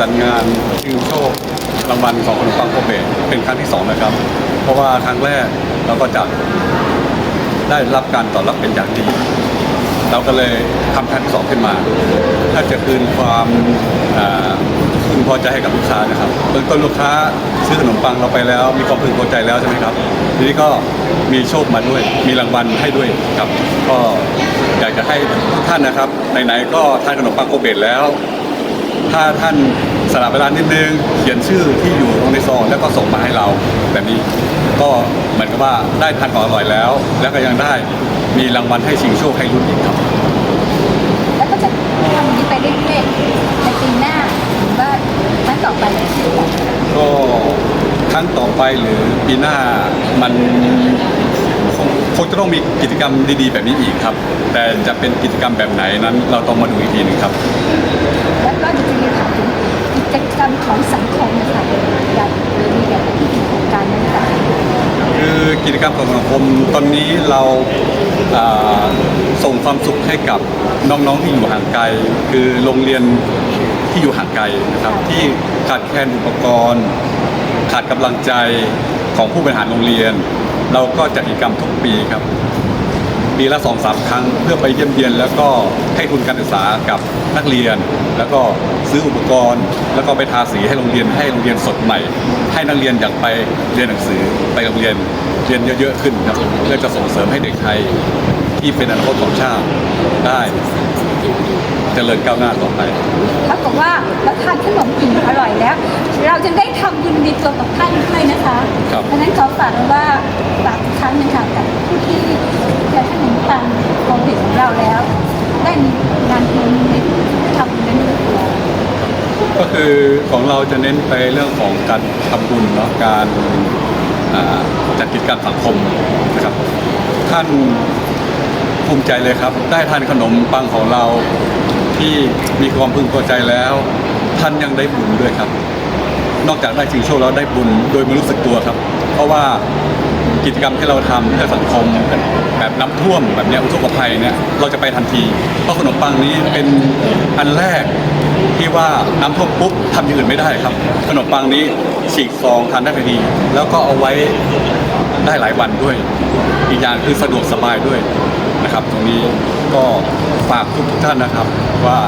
จัดงานชิงโชครางวัลของขนมปังโคเบตเป็นครั้งที่สองนะครับ เพราะว่าครั้งแรกเราก็จัดได้รับการตอบรับเป็นอย่างดี เราก็เลยทำครั้งที่สองขึ้นมา ถ้าจะคืนความอ่าพึงพอใจให้กับลูกค้านะครับเบื้องต้นลูกค้าซื้อขนมปังเราไปแล้ว มีความพึงพอใจแล้วใช่ไหมครับ ทีนี้ก็มีโชคมาด้วย มีรางวัลให้ด้วยครับ ก็อยากจะให้ทุกท่านนะครับไหนๆก็ทานขนมปังโกเบตแล้ว ถ้าท่าน สละเวลานิดนึง เขียนชื่อที่อยู่ลงในซองแล้วก็ส่งมาให้เราแบบนี้ก็เหมือนกับว่าได้ทานของอร่อยแล้ว แล้วก็ยังได้มีรางวัลให้ชิงโชคให้รุ่นอีกครับ แล้วก็จะทำอย่างนี้ไปเรื่อยๆในปีหน้าหรือว่าครั้งต่อไปเลยที่บอกก็ครั้งต่อไปหรือปีหน้ามันคงคงจะต้องมีกิจกรรมดีๆ แบบนี้อีกครับ แต่จะเป็นกิจกรรมแบบไหนนั้นเราต้องมาดูอีกทีหนึ่งครับ แล้วก็จะมีถามถึงกิ จกรรมของสังคมนะคะอยากหรือมีแบบที่ถึงโครงการนั้นค่ะคือกิจกรรมของสังคมตอนนี้เราอ่าส่งความสุขให้กับน้องๆที่อยู่ห่างไกล คือโรงเรียนที่อยู่ห่างไกลนะครับที่ขาดแคลนอุปกรณ์ ขาดกำลังใจของผู้บริหารโรงเรียน เราก็จัดกิจกรรมทุกปีครับ ปีละสองสามครั้งเพื่อไปเยี่ยมเยียน แล้วก็ให้ทุนการศึกษากับนักเรียน แล้วก็ซื้ออุปกรณ์ แล้วก็ไปทาสีให้โรงเรียนให้โรงเรียนสดใหม่ ให้นักเรียนอยากไปเรียนหนังสือไปโรงเรียนเรียนเยอะๆขึ้นครับเพื่อจะส่งเสริมให้เด็กไทยที่เป็นอนาคตของชาติได้เจริญก้าวหน้าต่อไปเท่ากับว่าเราทานขนมอิ่มอร่อยแล้ว เราจะได้ทำบุญในตัวกับท่านด้วยนะคะครับเพราะฉะนั้นขอฝากไว้ว่าฝากอีกครั้งหนึงค่ะกับผู้ที่ จะขนมปังโควิดของเราแล้ว ได้มีงานบุญในทำบุญนั้นด้วยก็คือของเราจะเน้นไปเรื่องของการทำบุญเนาะการอ่าจัดกิจกรรมสังคมนะครับ ท่านภูมิใจเลยครับ ได้ทานขนมปังของเราที่มีความพึงพอใจแล้ว ท่านยังได้บุญด้วยครับ นอกจากได้ชิงโชคแล้วได้บุญโดยไม่รู้สึกตัวครับ เพราะว่ากิจกรรมที่เราทำเพื่อสังคม แบบน้ำท่วมแบบเนี้ยอุทกภัยเนี่ยเราจะไปทันที เพราะขนมปังนี้เป็นอันแรกที่ว่าน้ำท่วมปุ๊บทำอย่างอื่นไม่ได้ครับ ขนมปังนี้ฉีกซองทานได้ทันทีแล้วก็เอาไว้ได้หลายวันด้วย อีกอย่างคือสะดวกสบายด้วยนะครับ ตรงนี้ก็ฝากทุกท่านนะครับว่า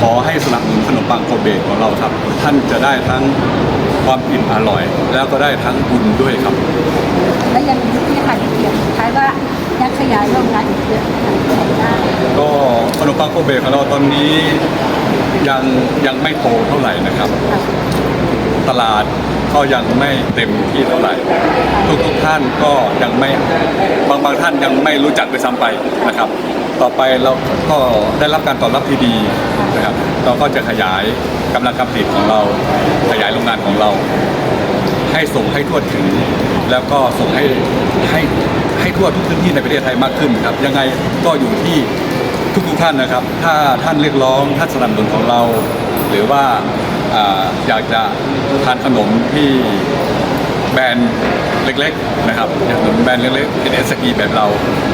ขอให้สนับสนุนขนมปังโคเบของเราครับ ท่านจะได้ทั้งความอิ่มอร่อย แล้วก็ได้ทั้งบุญด้วยครับ และยังมีที่ขายเพียงท้ายว่า ยังขยายโรงงานอีกเยอะนะคะได้ก็ขนมปังโคเบกของเราตอนนี้ยังยังไม่โตเท่าไหร่นะครับ ตลาดก็ยังไม่เต็มที่เท่าไหร่ ทุกทุกท่านก็ยังไม่บางบางท่านยังไม่รู้จักด้วยซ้ำไปนะครับ ต่อไปเราก็ได้รับการตอบรับที่ดีนะครับ เราก็จะขยายกำลังการผลิตของเราขยายโรงงานของเรา ให้ส่งให้ทั่วถึง แล้วก็ส่งให้ให้ให้ทั่วทุกพื้นที่ในประเทศไทยมากขึ้นครับ ยังไงก็อยู่ที่ทุกๆท่านนะครับ ถ้าท่านเรียกร้องท่านสนับสนุนของเรา หรือว่าอยากจะทานขนมที่แบรนด์เล็กๆนะครับอย่างขนมแบรนด์เล็กๆเป็นเอสกีแบบเรา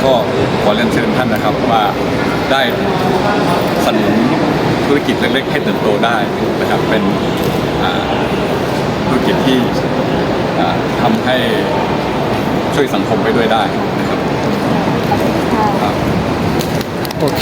ก็ขอเรียนเชิญท่านนะครับว่าได้สนับสนุนธุรกิจเล็กๆให้เติบโตได้นะครับเป็นธุรกิจที่ ให้ช่วยสังคมไปด้วยได้นะครับขอบคุณค่ะครับ